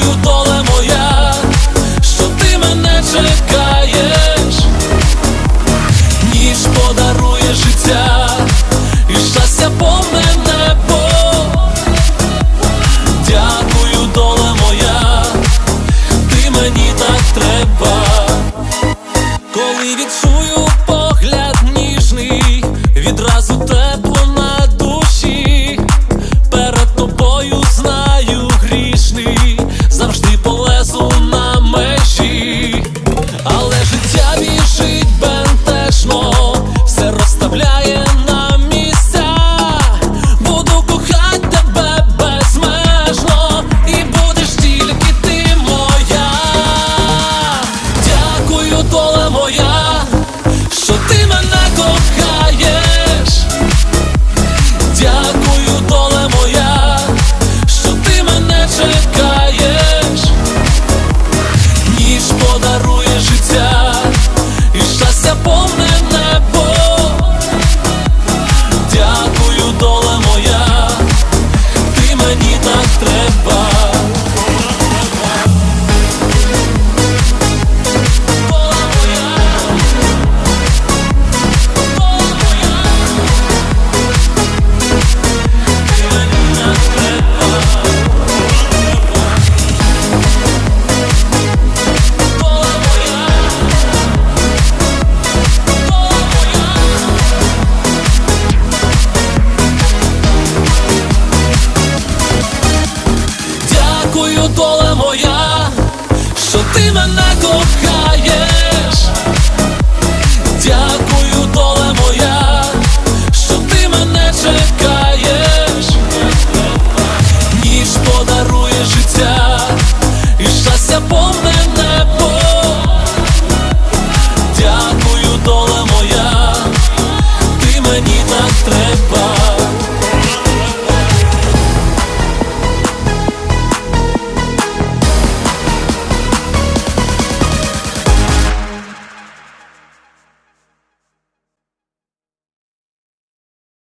тобою, доле моя, що ти мене чекаєш, ніч подарує життя, і щастя повне небо. Дякую, доле моя, ти мені так треба, коли відчую погляд ніжний, відразу тепло на душі, перед тобою знаю грішний завжди по. заповне.